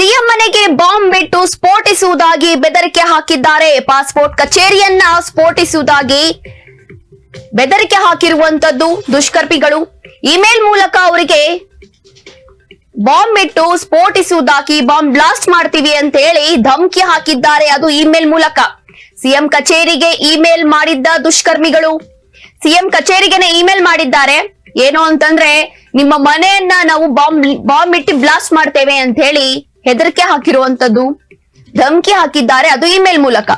CM ಮನೆಗೆ bomb ಬಿಟ್ಟು ಸ್ಫೋಟಿಸುವುದಾಗಿ ಬೆದರಿಕೆ ಹಾಕಿದ್ದಾರೆ. ಪಾಸ್ಪೋರ್ಟ್ ಕಚೇರಿಯನ್ನ ಸ್ಫೋಟಿಸುವುದಾಗಿ ಬೆದರಿಕೆ ಹಾಕಿರುವಂತದ್ದು ದುಷ್ಕರ್ಮಿಗಳು. ಇಮೇಲ್ ಮೂಲಕ ಅವರಿಗೆ ಬಾಂಬ್ ಇಟ್ಟು ಸ್ಫೋಟಿಸುವುದಾಗಿ ಬಾಂಬ್ ಬ್ಲಾಸ್ಟ್ ಮಾಡ್ತೀವಿ ಅಂತ ಹೇಳಿ ಧಮಕಿ ಹಾಕಿದ್ದಾರೆ. ಅದು ಇಮೇಲ್ ಮೂಲಕ. ಸಿಎಂ ಕಚೇರಿಗೆ ಇಮೇಲ್ ಮಾಡಿದ್ದ ದುಷ್ಕರ್ಮಿಗಳು. ಸಿಎಂ ಕಚೇರಿಗೆನೆ ಇಮೇಲ್ ಮಾಡಿದ್ದಾರೆ. ಏನು ಅಂತಂದ್ರೆ, ನಿಮ್ಮ ಮನೆಯನ್ನ ನಾವು ಬಾಂಬ್ ಬಾಂಬ್ ಇಟ್ಟು ಬ್ಲಾಸ್ಟ್ ಮಾಡ್ತೇವೆ ಅಂತ ಹೇಳಿ ಹೆದರಿಕೆ ಹಾಕಿರುವಂತದ್ದು, ಧಮಕಿ ಹಾಕಿದ್ದಾರೆ, ಅದು ಇಮೇಲ್ ಮೂಲಕ.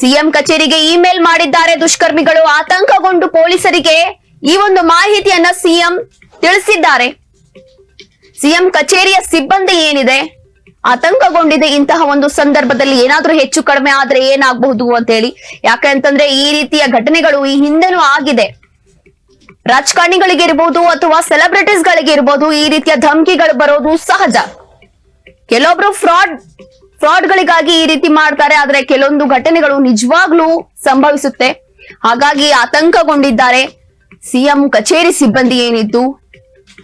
ಸಿಎಂ ಕಚೇರಿಗೆ ಇಮೇಲ್ ಮಾಡಿದ್ದಾರೆ ದುಷ್ಕರ್ಮಿಗಳು, ಆತಂಕಗೊಂಡು ಪೊಲೀಸರಿಗೆ ಈ ಒಂದು ಮಾಹಿತಿಯನ್ನ ಸಿಎಂ ತಿಳಿಸಿದ್ದಾರೆ. ಸಿಎಂ ಕಚೇರಿಯ ಸಿಬ್ಬಂದಿ ಏನಿದೆ, ಆತಂಕಗೊಂಡಿದೆ ಇಂತಹ ಒಂದು ಸಂದರ್ಭದಲ್ಲಿ ಏನಾದ್ರೂ ಹೆಚ್ಚು ಕಡಿಮೆ ಆದ್ರೆ ಏನಾಗಬಹುದು ಅಂತ ಹೇಳಿ. ಯಾಕೆ ಅಂತಂದ್ರೆ ಈ ರೀತಿಯ ಘಟನೆಗಳು ಈ ಹಿಂದೆನೂ ಆಗಿದೆ. ರಾಜಕಾರಣಿಗಳಿಗೆ ಇರ್ಬೋದು ಅಥವಾ ಸೆಲೆಬ್ರಿಟೀಸ್ ಗಳಿಗೆ ಇರ್ಬೋದು, ಈ ರೀತಿಯ ಧಮಕಿಗಳು ಬರೋದು ಸಹಜ. ಕೆಲವೊಬ್ರು ಫ್ರಾಡ್ ಫ್ರಾಡ್ ಗಳಿಗಾಗಿ ಈ ರೀತಿ ಮಾಡ್ತಾರೆ, ಆದ್ರೆ ಕೆಲವೊಂದು ಘಟನೆಗಳು ನಿಜವಾಗ್ಲೂ ಸಂಭವಿಸುತ್ತೆ. ಹಾಗಾಗಿ ಆತಂಕಗೊಂಡಿದ್ದಾರೆ. ಸಿಎಂ ಕಚೇರಿ ಸಿಬ್ಬಂದಿ ಏನಿದ್ದು?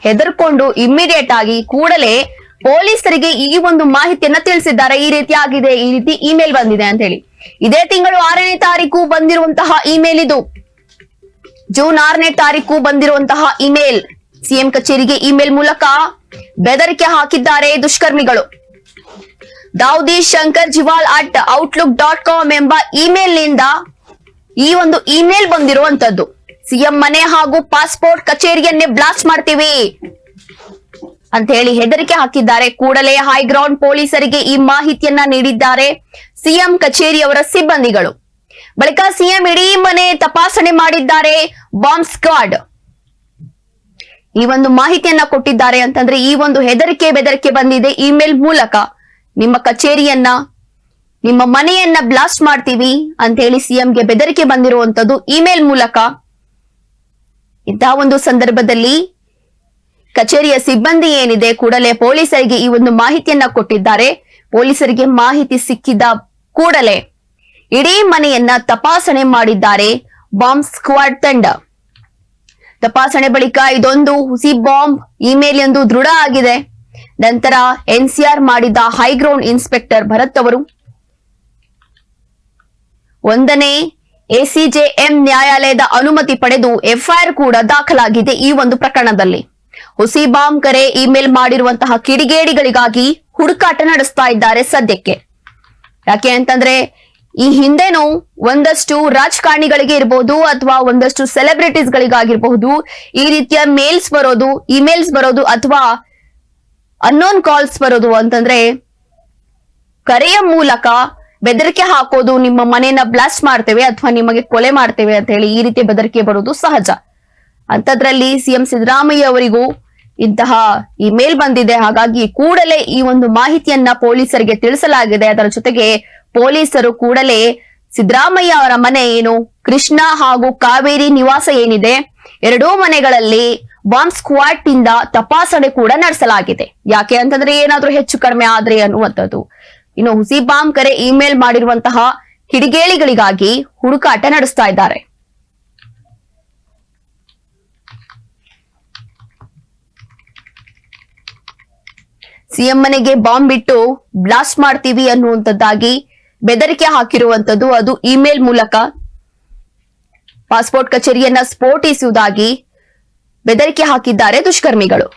ಹೆದರ್ಕೊಂಡು ಇಮ್ಮಿಡಿಯೇಟ್ ಆಗಿ ಕೂಡಲೇ ಪೊಲೀಸರಿಗೆ ಈ ಒಂದು ಮಾಹಿತಿಯನ್ನ ತಿಳಿಸಿದ್ದಾರೆ. ಈ ರೀತಿ ಆಗಿದೆ, ಈ ರೀತಿ ಇಮೇಲ್ ಬಂದಿದೆ ಅಂತ ಹೇಳಿ. ಇದೇ ತಿಂಗಳು ಆರನೇ ತಾರೀಕು ಬಂದಿರುವಂತಹ ಇಮೇಲ್ ಇದು. ಜೂನ್ ಆರನೇ ತಾರೀಕು ಬಂದಿರುವಂತಹ ಇಮೇಲ್ ಸಿಎಂ ಕಚೇರಿಗೆ ಇಮೇಲ್ ಮೂಲಕ ಬೆದರಿಕೆ ಹಾಕಿದ್ದಾರೆ ದುಷ್ಕರ್ಮಿಗಳು. ದಾವುದಿ Shankar Jiwal at outlook dot com ಎಂಬ ಇಮೇಲ್ನಿಂದ ಈ ಒಂದು ಇಮೇಲ್ ಬಂದಿರುವಂತದ್ದು. ಸಿಎಂ ಮನೆ ಹಾಗೂ ಪಾಸ್ಪೋರ್ಟ್ ಕಚೇರಿಯನ್ನೇ ಬ್ಲಾಸ್ಟ್ ಮಾಡ್ತೀವಿ ಅಂತ ಹೇಳಿ ಹೆದರಿಕೆ ಹಾಕಿದ್ದಾರೆ. ಕೂಡಲೇ ಹೈಗ್ರೌಂಡ್ ಪೊಲೀಸರಿಗೆ ಈ ಮಾಹಿತಿಯನ್ನ ನೀಡಿದ್ದಾರೆ ಸಿಎಂ ಕಚೇರಿಯವರ ಸಿಬ್ಬಂದಿಗಳು. ಬಳಿಕ ಸಿಎಂ ಇಡೀ ಮನೆ ತಪಾಸಣೆ ಮಾಡಿದ್ದಾರೆ ಬಾಂಬ್ ಸ್ಕ್ವಾಡ್ ಈ ಒಂದು ಮಾಹಿತಿಯನ್ನ ಕೊಟ್ಟಿದ್ದಾರೆ ಅಂತಂದ್ರೆ ಈ ಒಂದು ಹೆದರಿಕೆ ಬೆದರಿಕೆ ಬಂದಿದೆ ಇಮೇಲ್ ಮೂಲಕ. ನಿಮ್ಮ ಕಚೇರಿಯನ್ನ, ನಿಮ್ಮ ಮನೆಯನ್ನ ಬ್ಲಾಸ್ಟ್ ಮಾಡ್ತೀವಿ ಅಂತ ಹೇಳಿ ಸಿಎಂಗೆ ಬೆದರಿಕೆ ಬಂದಿರುವಂತದ್ದು ಇಮೇಲ್ ಮೂಲಕ. ಇಂತಹ ಒಂದು ಸಂದರ್ಭದಲ್ಲಿ ಕಚೇರಿಯ ಸಿಬ್ಬಂದಿ ಏನಿದೆ ಕೂಡಲೇ ಪೊಲೀಸರಿಗೆ ಈ ಒಂದು ಮಾಹಿತಿಯನ್ನ ಕೊಟ್ಟಿದ್ದಾರೆ. ಪೊಲೀಸರಿಗೆ ಮಾಹಿತಿ ಸಿಕ್ಕಿದ ಕೂಡಲೇ ಇಡೀ ಮನೆಯನ್ನ ತಪಾಸಣೆ ಮಾಡಿದ್ದಾರೆ ಬಾಂಬ್ ಸ್ಕ್ವಾಡ್ ತಂಡ. ತಪಾಸಣೆ ಬಳಿಕ ಇದೊಂದು ಹುಸಿ ಬಾಂಬ್ ಇಮೇಲ್ ಎಂದು ದೃಢ ಆಗಿದೆ. ನಂತರ ಎನ್ಸಿಆರ್ ಮಾಡಿದ ಹೈಗ್ರೌಂಡ್ ಇನ್ಸ್ಪೆಕ್ಟರ್ ಭರತ್ ಅವರು. ಒಂದನೇ ಎಸಿಜೆಎಂ ನ್ಯಾಯಾಲಯದ ಅನುಮತಿ ಪಡೆದು ಎಫ್ಐಆರ್ ಕೂಡ ದಾಖಲಾಗಿದೆ ಈ ಒಂದು ಪ್ರಕರಣದಲ್ಲಿ. ಹುಸಿ ಬಾಂಬ್ ಕರೆ ಇಮೇಲ್ ಮಾಡಿರುವಂತಹ ಕಿಡಿಗೇಡಿಗಳಿಗಾಗಿ ಹುಡುಕಾಟ ನಡೆಸ್ತಾ ಇದ್ದಾರೆ ಸದ್ಯಕ್ಕೆ. ಯಾಕೆ ಅಂತಂದ್ರೆ ಈ ಹಿಂದೆನೂ ಒಂದಷ್ಟು ರಾಜಕಾರಣಿಗಳಿಗೆ ಇರಬಹುದು ಅಥವಾ ಒಂದಷ್ಟು ಸೆಲೆಬ್ರಿಟೀಸ್ ಗಳಿಗಾಗಿರಬಹುದು ಈ ರೀತಿಯ ಮೇಲ್ಸ್ ಬರೋದು, ಇಮೇಲ್ಸ್ ಬರೋದು ಅಥವಾ ಅನ್ನೋನ್ ಕಾಲ್ಸ್ ಬರೋದು ಅಂತಂದ್ರೆ, ಕರೆಯ ಮೂಲಕ ಬೆದರಿಕೆ ಹಾಕೋದು, ನಿಮ್ಮ ಮನೆಯನ್ನ ಬ್ಲಾಸ್ಟ್ ಮಾಡ್ತೇವೆ ಅಥವಾ ನಿಮಗೆ ಕೊಲೆ ಮಾಡ್ತೇವೆ ಅಂತ ಹೇಳಿ ಈ ರೀತಿ ಬೆದರಿಕೆ ಬರೋದು ಸಹಜ. ಅಂತದ್ರಲ್ಲಿ ಸಿಎಂ ಸಿದ್ದರಾಮಯ್ಯ ಅವರಿಗೂ ಇಂತಹ ಮೇಲ್ ಬಂದಿದೆ. ಹಾಗಾಗಿ ಕೂಡಲೇ ಈ ಒಂದು ಮಾಹಿತಿಯನ್ನ ಪೊಲೀಸರಿಗೆ ತಿಳಿಸಲಾಗಿದೆ. ಅದರ ಜೊತೆಗೆ ಪೊಲೀಸರು ಕೂಡಲೇ ಸಿದ್ದರಾಮಯ್ಯ ಅವರ ಮನೆ ಏನು, ಕೃಷ್ಣ ಹಾಗೂ ಕಾವೇರಿ ನಿವಾಸ ಏನಿದೆ, ಎರಡೂ ಮನೆಗಳಲ್ಲಿ ಬಾಂಬ್ ಸ್ಕ್ವಾಡ್ ಇಂದ ತಪಾಸಣೆ ಕೂಡ ನಡೆಸಲಾಗಿದೆ. ಯಾಕೆ ಅಂತಂದ್ರೆ ಏನಾದ್ರೂ ಹೆಚ್ಚು ಕಡಿಮೆ ಆದ್ರೆ ಅನ್ನುವಂಥದ್ದು. ಇನ್ನು ಹುಸಿ ಬಾಂಬ್ ಕರೆ ಇಮೇಲ್ ಮಾಡಿರುವಂತಹ ಹಿಡಿಗೇಳಿಗಳಿಗಾಗಿ ಹುಡುಕಾಟ ನಡೆಸ್ತಾ ಇದ್ದಾರೆ. ಸಿಎಂ ಮನೆಗೆ ಬಾಂಬ್ ಬಿಟ್ಟು ಬ್ಲಾಸ್ಟ್ ಮಾಡ್ತೀವಿ ಅನ್ನುವಂಥದ್ದಾಗಿ ಬೆದರಿಕೆ ಹಾಕಿರುವಂತದ್ದು ಅದು ಇಮೇಲ್ ಮೂಲಕ. ಪಾಸ್ಪೋರ್ಟ್ ಕಚೇರಿಯನ್ನ ಸ್ಫೋಟಿಸುವುದಾಗಿ ಬೆದರಿಕೆ ಹಾಕಿದ್ದಾರೆ ದುಷ್ಕರ್ಮಿಗಳು.